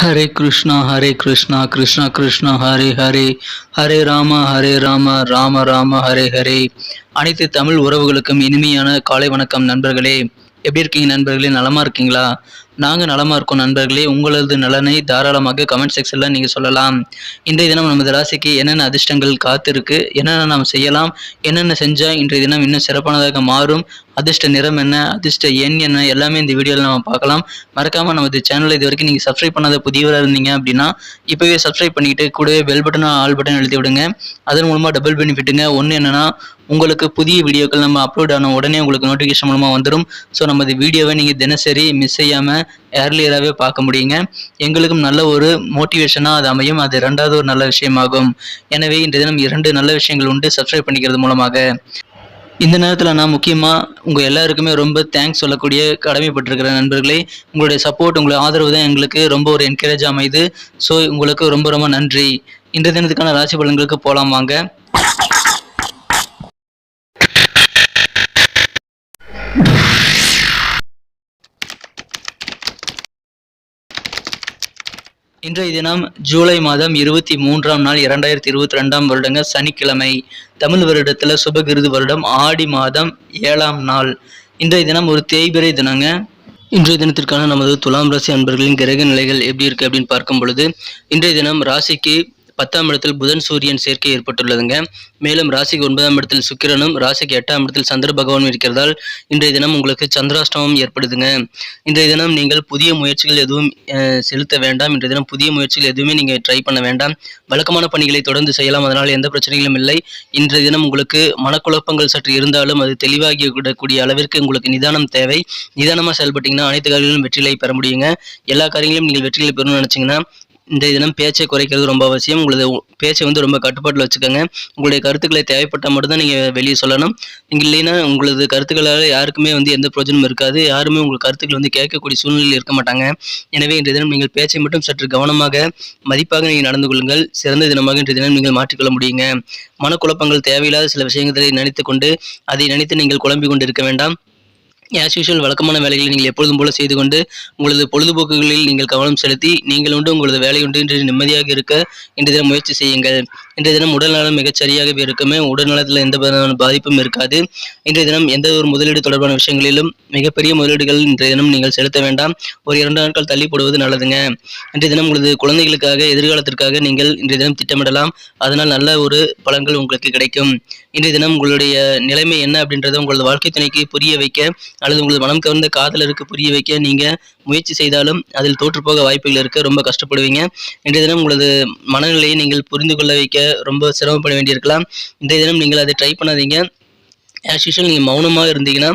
ஹரே கிருஷ்ணா ஹரே கிருஷ்ணா கிருஷ்ணா கிருஷ்ணா ஹரே ஹரே. ஹரே ராம ஹரே ராம ராம ராம ஹரே ஹரே. அனைத்து தமிழ் உறவுகளுக்கும் இனிமையான காலை வணக்கம் நண்பர்களே. எப்படி இருக்கீங்க நண்பர்களே? நலமா இருக்கீங்களா? நாங்கள் நலமாக இருக்கோம் நண்பர்களே. உங்களது நலனை தாராளமாக கமெண்ட் செக்ஷனில் நீங்கள் சொல்லலாம். இன்றைய தினம் நமது ராசிக்கு என்னென்ன அதிர்ஷ்டங்கள் காத்திருக்கு என்னென்ன நாம் செய்யலாம் என்னென்ன செஞ்சால் இன்றைய தினம் இன்னும் சிறப்பானதாக மாறும் அதிர்ஷ்ட நிறம் என்ன அதிர்ஷ்ட எண் என்ன எல்லாமே இந்த வீடியோவில் நம்ம பார்க்கலாம். மறக்காமல் நமது சேனலை இது வரைக்கும் நீங்கள் சப்ஸ்கிரைப் பண்ணாத புதியவராக இருந்தீங்க அப்படின்னா இப்போவே சப்ஸ்கிரைப் பண்ணிக்கிட்டு கூடவே பெல் பட்டனும் ஆல் பட்டன் எழுதி விடுங்க. அதன் மூலமாக டபுள் பெனிஃபிட்டுங்க ஒன்று என்னென்னா உங்களுக்கு புதிய வீடியோக்கள் நம்ம அப்லோட் ஆன உடனே உங்களுக்கு நோட்டிஃபிகேஷன் மூலமாக வந்துடும் ஸோ நமது வீடியோவை நீங்கள் தினசரி மிஸ் செய்யாமல் ஏர்லியராகவே பார்க்க முடியுங்க. எங்களுக்கும் நல்ல ஒரு மோட்டிவேஷனாக அது அமையும். அது ரெண்டாவது ஒரு நல்ல விஷயமாகும். எனவே இன்றைய தினம் இரண்டு நல்ல விஷயங்கள் உண்டு. சப்ஸ்கிரைப் பண்ணிக்கிறது மூலமாக. இந்த நேரத்தில் நான் முக்கியமாக உங்கள் எல்லாருக்குமே ரொம்ப தேங்க்ஸ் சொல்லக்கூடிய கடமைப்பட்டிருக்கிற நண்பர்களே உங்களுடைய சப்போர்ட் உங்களுடைய ஆதரவு தான் எங்களுக்கு ரொம்ப ஒரு என்கரேஜ் அமைது ஸோ உங்களுக்கு ரொம்ப ரொம்ப நன்றி. இன்றைய தினத்துக்கான ராசி பலன்களுக்கு போகலாம் வாங்க. இன்றைய தினம் ஜூலை மாதம் இருபத்தி மூன்றாம் நாள் இரண்டாயிரத்தி இருபத்தி ரெண்டாம் வருடங்க சனிக்கிழமை. தமிழ் வருடத்தில் சுபகிருது வருடம் ஆடி மாதம் ஏழாம் நாள். இன்றைய தினம் ஒரு தேய்பிறை தினங்க. இன்றைய தினத்திற்கான நமது துலாம் ராசி அன்பர்களின் கிரக நிலைகள் எப்படி இருக்கு அப்படின்னு பார்க்கும் பொழுது இன்றைய தினம் ராசிக்கு பத்தாம் இடத்தில் புதன் சூரியன் சேர்க்கை ஏற்பட்டுள்ளதுங்க. மேலும் ராசிக்கு ஒன்பதாம் இடத்தில் சுக்கிரனும் ராசிக்கு எட்டாம் இடத்தில் சந்திர பகவானும் இருக்கிறதால் இன்றைய தினம் உங்களுக்கு சந்திராஷ்டமம் ஏற்படுதுங்க. இன்றைய தினம் நீங்கள் புதிய முயற்சிகள் எதுவும் செலுத்த வேண்டாம். இன்றைய தினம் புதிய முயற்சிகள் எதுவுமே நீங்கள் ட்ரை பண்ண வேண்டாம். வழக்கமான பணிகளை தொடர்ந்து செய்யலாம். அதனால் எந்த பிரச்சனைகளும் இல்லை. இன்றைய தினம் உங்களுக்கு மனக்குழப்பங்கள் சற்று இருந்தாலும் அது தெளிவாகி விடக்கூடிய அளவிற்கு உங்களுக்கு நிதானம் தேவை. நிதானமாக செயல்பட்டீங்கன்னா அனைத்து காரியங்களிலும் வெற்றிகளை பெற முடியுங்க. எல்லா காரியங்களிலும் நீங்கள் வெற்றிகளை பெறணும்னு நினச்சிங்கன்னா இந்த தினம் பேச்சை குறைக்கிறது ரொம்ப அவசியம். உங்களது பேச்சை வந்து ரொம்ப கட்டுப்பாட்டில் வச்சுக்கோங்க. உங்களுடைய கருத்துக்களை தேவைப்பட்டால் மட்டும்தான் நீங்கள் வெளியே சொல்லணும். நீங்கள் இல்லைன்னா உங்களது கருத்துக்களால் யாருக்குமே வந்து எந்த பிரயோஜனமும் இருக்காது. யாருமே உங்கள் கருத்துக்கள் வந்து கேட்கக்கூடிய சூழ்நிலையில் இருக்க மாட்டாங்க. எனவே இன்றைய தினம் நீங்கள் பேச்சை மட்டும் சற்று கவனமாக மதிப்பாக நீங்கள் நடந்து கொள்ளுங்கள். சிறந்த தினமாக இன்றைய தினம் நீங்கள் மாற்றிக்கொள்ள முடியுங்க. மனக்குழப்பங்கள் தேவையில்லாத சில விஷயங்களை நினைத்து கொண்டு அதை நினைத்து நீங்கள் குழம்பிக் கொண்டு இருக்க வேண்டாம். ஆஸ் யூஷுவல் வழக்கமான வேலைகளை நீங்கள் எப்பொழுதும் போல செய்து கொண்டு உங்களது பொழுதுபோக்குகளில் நீங்கள் கவனம் செலுத்தி நீங்கள் உண்டு உங்களது வேலை உண்டு என்று நிம்மதியாக இருக்க இன்றைய தினம் முயற்சி செய்யுங்கள். இன்றைய தினம் உடல் நலம் மிகச் சரியாகவே இருக்குமே உடல் நலத்தில் எந்த விதமான பாதிப்பும் இருக்காது. இன்றைய தினம் எந்த ஒரு முதலீடு தொடர்பான விஷயங்களிலும் மிகப்பெரிய முதலீடுகள் இன்றைய தினம் நீங்கள் செலுத்த வேண்டாம். ஒரு இரண்டு நாட்கள் தள்ளி போடுவது நல்லதுங்க. இன்றைய தினம் உங்களது குழந்தைகளுக்காக எதிர்காலத்திற்காக நீங்கள் இன்றைய தினம் திட்டமிடலாம். அதனால் நல்ல ஒரு பலன்கள் உங்களுக்கு கிடைக்கும். இன்றைய தினம் உங்களுடைய நிலைமை என்ன அப்படின்றத உங்களது வாழ்க்கை துணைக்கு புரிய வைக்க அல்லது உங்களது மனம் கவர்ந்த காதலருக்கு புரிய வைக்க நீங்கள் முயற்சி செய்தாலும் அதில் தோற்றுப்போக வாய்ப்புகள் இருக்க ரொம்ப கஷ்டப்படுவீங்க. இன்றைய தினம் உங்களது மனநிலையை நீங்கள் புரிந்து கொள்ள வைக்க ரொம்ப சிரமப்பட வேண்டியிருக்கலாம். இன்றைய தினம் நீங்கள் அதை ட்ரை பண்ணாதீங்க. ஆஸ் யூஷுவல் நீங்கள் மௌனமாக இருந்தீங்கன்னா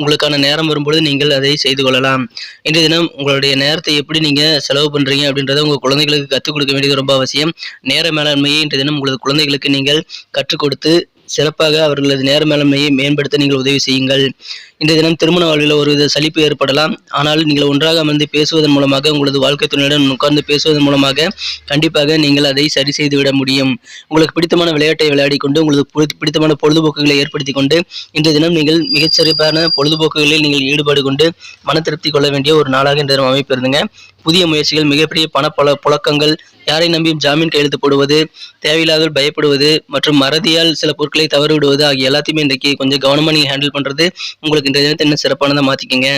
உங்களுக்கான நேரம் வரும்பொழுது நீங்கள் அதை செய்து கொள்ளலாம். இன்றைய தினம் உங்களுடைய நேரத்தை எப்படி நீங்கள் செலவு பண்ணுறீங்க அப்படின்றத உங்கள் குழந்தைகளுக்கு கற்றுக் கொடுக்க வேண்டியது ரொம்ப அவசியம். நேர மேலாண்மையை இன்றைய தினம் உங்களது குழந்தைகளுக்கு நீங்கள் கற்றுக் கொடுத்து சிறப்பாக அவர்களது நேர மேலாண்மையை மேம்படுத்த நீங்கள் உதவி செய்யுங்கள். இன்றைய தினம் திருமண வாழ்வில் ஒருவித சலிப்பு ஏற்படலாம். ஆனால் நீங்கள் ஒன்றாக அமர்ந்து பேசுவதன் மூலமாக உங்களது வாழ்க்கை துணையுடன் உட்கார்ந்து பேசுவதன் மூலமாக கண்டிப்பாக நீங்கள் அதை சரி செய்து விட முடியும். உங்களுக்கு பிடித்தமான விளையாட்டை விளையாடி கொண்டு உங்களுக்கு பிடித்தமான பொழுதுபோக்குகளை ஏற்படுத்தி கொண்டு இன்றைய தினம் நீங்கள் மிகச்சிறப்பான பொழுதுபோக்குகளில் நீங்கள் ஈடுபாடு கொண்டு மன திருப்தி கொள்ள வேண்டிய ஒரு நாளாக இந்த தினம் அமைப்பிருந்துங்க புதிய முயற்சிகள் மிகப்பெரிய பண பல புழக்கங்கள் யாரை நம்பியும் ஜாமீன் கையெழுத்து போடுவது தேவையில்லாத பயப்படுவது மற்றும் மறதியால் சில பொருட்களை தவறு விடுவது ஆகிய எல்லாத்தையுமே இன்றைக்கு கொஞ்சம் கவனமாக நீங்கள் ஹேண்டில் பண்ணுறது உங்களுக்கு இந்த தினத்தை என்ன சிறப்பானதாக மாற்றிக்கங்க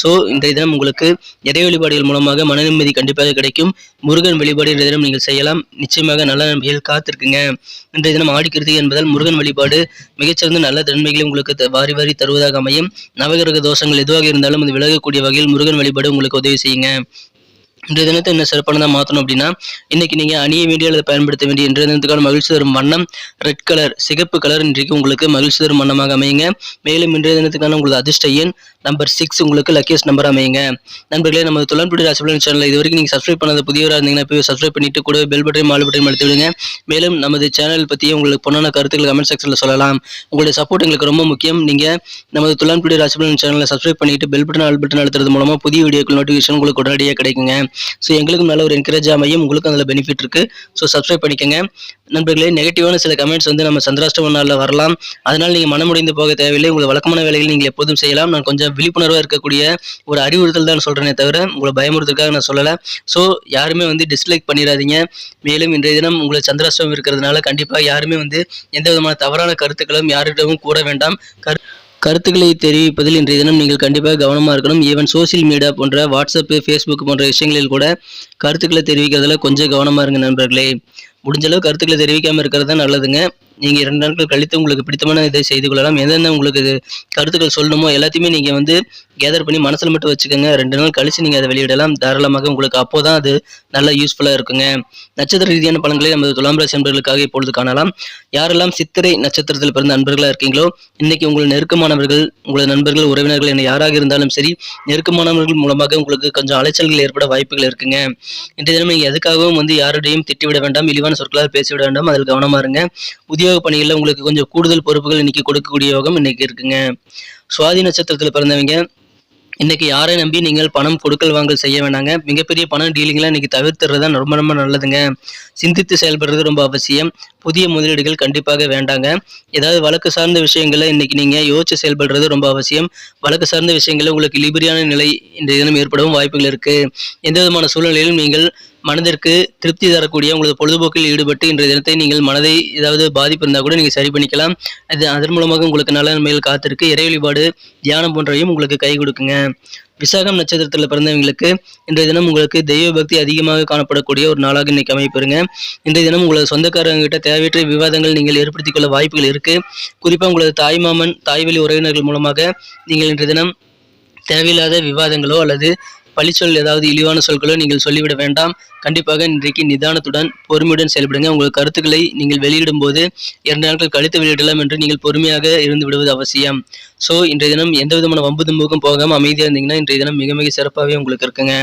ஸோ இன்றைய தினம் உங்களுக்கு இறை வழிபாடுகள் மூலமாக மன நிம்மதி கண்டிப்பாக கிடைக்கும்? முருகன் வழிபாடு இன்றைய தினம் நீங்கள் செய்யலாம். நிச்சயமாக நல்ல நன்மைகள் காத்திருக்குங்க. இன்றைய தினம் ஆடிக்கிறது என்பதால் முருகன் வழிபாடு மிகச்சிறந்த நல்ல தன்மைகளை உங்களுக்கு த- வாரி வாரி தருவதாக அமையும். நவகிரக தோஷங்கள் எதுவாக இருந்தாலும் அது விலகக்கூடிய வகையில் முருகன் வழிபாடு உங்களுக்கு உதவி செய்யுங்க. இன்றைய தினத்தை என்ன சிறப்பானதாக மாற்றணும் அப்படின்னா இன்னைக்கு நீங்கள் அணிய வேண்டிய அல்லது பயன்படுத்த வேண்டிய இன்றைய தினத்துக்கான மகிழ்ச்சி தரும் வண்ணம் ரெட் கலர் சிகப்பு கலர் இன்றைக்கு உங்களுக்கு மகிழ்ச்சி தரும் வண்ணமாக அமையுங்க. மேலும் இன்றைய தினத்துக்கான உங்களது அதிர்ஷ்ட எண் நம்பர் சிக்ஸ் உங்களுக்கு லக்கியஸ்ட் நம்பர் அமையுங்க. நண்பர்களே நம்ம துளன்புடி ராசிபலன் சேனல் இது வரைக்கும் நீங்கள் சப்ஸ்கிரைப் பண்ணாத புதியவராக இருந்தீங்கன்னா போய் சப்ஸ்கிரைப் பண்ணிட்டு கூட பெல் பட்டையும் மால் பட்டையும் எடுத்து விடுங்க. மேலும் நமது சேனல் பற்றியும் உங்களுக்கு பொண்ணான கருத்துக்கள் கமெண்ட் செக்ஷனில் சொல்லலாம். உங்களுடைய சப்போர்ட் எங்களுக்கு ரொம்ப முக்கியம். நீங்கள் நமது துளன்புடி ராசிபலன் சேனலை சப்ஸ்கிரைப் பண்ணிட்டு பெல் பட்டன் ஆல் பட்டன் அழுத்துறது மூலமாக புதிய வீடியோக்கள் நோட்டிஃபிகேஷன் உங்களுக்கு உடனடியாக கிடைக்குங்க. ஸோ எங்களுக்கும் நல்ல ஒரு என்கரேஜ் அமையும். உங்களுக்கும் அதில் பெனிஃபிட் இருக்குது ஸோ சப்ஸ்கிரைப் பண்ணிக்கோங்க. நண்பர்களே நெகட்டிவான சில கமெண்ட்ஸ் வந்து நம்ம சந்திராஷ்டம நாளில் வரலாம். அதனால் நீங்கள் மனமுடைந்து போக தேவையில்லை. உங்களை வழக்கமான வேலைகள் நீங்கள் எப்போதும் செய்யலாம். நான் கொஞ்சம் விழிப்புணர்வாக இருக்கக்கூடிய ஒரு அறிவுறுத்தல் தான் சொல்கிறேனே தவிர உங்களை பயமுறுத்துக்காக நான் சொல்லலை. ஸோ யாருமே வந்து டிஸ்லைக் பண்ணிடாதீங்க மேலும் இன்றைய தினம் உங்களுக்கு சந்திராஷ்டமம் இருக்கிறதுனால கண்டிப்பாக யாருமே வந்து எந்த விதமான தவறான கருத்துக்களும் யாரிடமும் கூற வேண்டாம். கரு கருத்துக்களை தெரிவிப்பதில் இன்றைய தினம் நீங்கள் கண்டிப்பாக கவனமாக இருக்கணும். ஈவன் சோசியல் மீடியா போன்ற வாட்ஸ்அப்பு ஃபேஸ்புக் போன்ற விஷயங்களில் கூட கருத்துக்களை தெரிவிக்கிறதுல கொஞ்சம் கவனமாக இருங்க நண்பர்களே. முடிஞ்ச அளவு கருத்துக்களை தெரிவிக்காமல் இருக்கிறது தான் நல்லதுங்க. நீங்கள் இரண்டு நாட்கள் கழித்து உங்களுக்கு பிடித்தமான இதை செய்து கொள்ளலாம். எந்தெந்த உங்களுக்கு கருத்துக்கள் சொல்லணுமோ எல்லாத்தையுமே நீங்கள் வந்து கேதர் பண்ணி மனசில் மட்டும் வச்சுக்கோங்க. ரெண்டு நாள் கழித்து நீங்கள் அதை வெளியிடலாம். தாராளமாக உங்களுக்கு அப்போ தான் அது நல்லா யூஸ்ஃபுல்லாக இருக்குங்க. நட்சத்திர ரீதியான பலன்களை நமது துலாம் ராசி அன்பர்களுக்காக இப்பொழுது காணலாம். யாரெல்லாம் சித்திரை நட்சத்திரத்தில் பிறந்த நண்பர்களாக இருக்கீங்களோ இன்னைக்கு உங்கள் நெருக்கமானவர்கள் உங்களது நண்பர்கள் உறவினர்கள் என யாராக இருந்தாலும் சரி நெருக்கமானவர்கள் மூலமாக உங்களுக்கு கொஞ்சம் அலைச்சல்கள் ஏற்பட வாய்ப்புகள் இருக்குங்க. இன்றைய தினம் நீங்கள் எதுக்காகவும் வந்து யாருடையும் திட்டிவிட வேண்டாம். இழிவான சொற்களால் பேசிவிட வேண்டும். அதில் கவனமாக இருங்க. உத்தியோக பணிகளில் உங்களுக்கு கொஞ்சம் கூடுதல் பொறுப்புகள் இன்னைக்கு கொடுக்கக்கூடிய யோகம் இன்னைக்கு இருக்குங்க. சுவாதி நட்சத்திரத்தில் பிறந்தவங்க இன்னைக்கு யாரை நம்பி நீங்கள் பணம் கொடுக்கல் வாங்கல் செய்ய வேணாங்க. மிகப்பெரிய பணம் டீலிங்லாம் இன்னைக்கு தவிர்த்துறது தான் ரொம்ப ரொம்ப நல்லதுங்க. சிந்தித்து செயல்படுறது ரொம்ப அவசியம். புதிய முதலீடுகள் கண்டிப்பாக வேண்டாங்க. ஏதாவது வழக்கு சார்ந்த விஷயங்களை இன்னைக்கு நீங்கள் யோசிச்சு செயல்படுறது ரொம்ப அவசியம். வழக்கு சார்ந்த விஷயங்களில் உங்களுக்கு லிபரியான நிலை இந்த தினம் ஏற்படவும் வாய்ப்புகள் இருக்கு. எந்த விதமான சூழ்நிலையிலும் நீங்கள் மனதிற்கு திருப்தி தரக்கூடிய உங்களது பொழுதுபோக்கில் ஈடுபட்டு இன்றைய தினத்தை நீங்கள் மனதை ஏதாவது பாதிப்பு இருந்தால் கூட நீங்கள் சரி பண்ணிக்கலாம். அது அதன் மூலமாக உங்களுக்கு நல்ல நன்மைகள் காத்திருக்கு. இறை வழிபாடு தியானம் போன்றவையும் உங்களுக்கு கை கொடுக்குங்க. விசாகம் நட்சத்திரத்தில் பிறந்தவங்களுக்கு இன்றைய தினம் உங்களுக்கு தெய்வ பக்தி அதிகமாக காணப்படக்கூடிய ஒரு நாளாக இன்னைக்கு அமைப்பெறுங்க இன்றைய தினம் உங்களது சொந்தக்காரங்ககிட்ட தேவையற்ற விவாதங்கள் நீங்கள் ஏற்படுத்திக் கொள்ள வாய்ப்புகள் இருக்கு. குறிப்பாக உங்களது தாய்மாமன் தாய்வழி உறவினர்கள் மூலமாக நீங்கள் இன்றைய தினம் தேவையில்லாத விவாதங்களோ அல்லது பழிச்சொல் ஏதாவது இழிவான சொற்களோ நீங்கள் சொல்லிவிட வேண்டாம். கண்டிப்பாக இன்றைக்கு நிதானத்துடன் பொறுமையுடன் செயல்படுங்க. உங்கள் கருத்துக்களை நீங்கள் வெளியிடும் போது இரண்டு நாட்கள் கழித்து வெளியிடலாம் என்று நீங்கள் பொறுமையாக இருந்து விடுவது அவசியம். ஸோ இன்றைய தினம் எந்த விதமான வம்பு தும்புக்கும் போகாமல் அமைதியாக இருந்தீங்கன்னா இன்றைய தினம் மிக மிக சிறப்பாகவே உங்களுக்கு இருக்குங்க.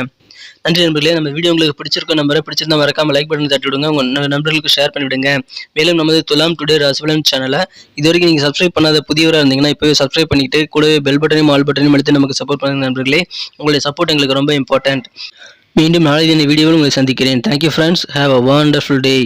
நன்றி நண்பர்களே. நம்ம வீடியோ உங்களுக்கு பிடிச்சிருக்கோம் நம்பரை பிடிச்சிருந்தா மறக்காம லைக் பட்டன் தட்டி விடுங்க. உங்கள் நண்பர்களுக்கு ஷேர் பண்ணிவிடுங்க மேலும் நமது துலாம் டுடே ராசிபலன் சேனலை இது வரைக்கும் நீங்கள் சப்ஸ்கிரைப் பண்ணாத புதியவராக இருந்தீங்கன்னா இப்போவே சப்ஸ்கிரைப் பண்ணிட்டு கூடவே பெல் பட்டனையும் ஆல் பட்டனையும் எடுத்து நமக்கு சப்போர்ட் பண்ணுங்க நண்பர்களே. உங்களுடைய சப்போர்ட் எங்களுக்கு ரொம்ப இம்பார்ட்டன்ட் மீண்டும் நாளை தின வீடியோவில் உங்களை சந்திக்கிறேன். Thank you friends have a wonderful day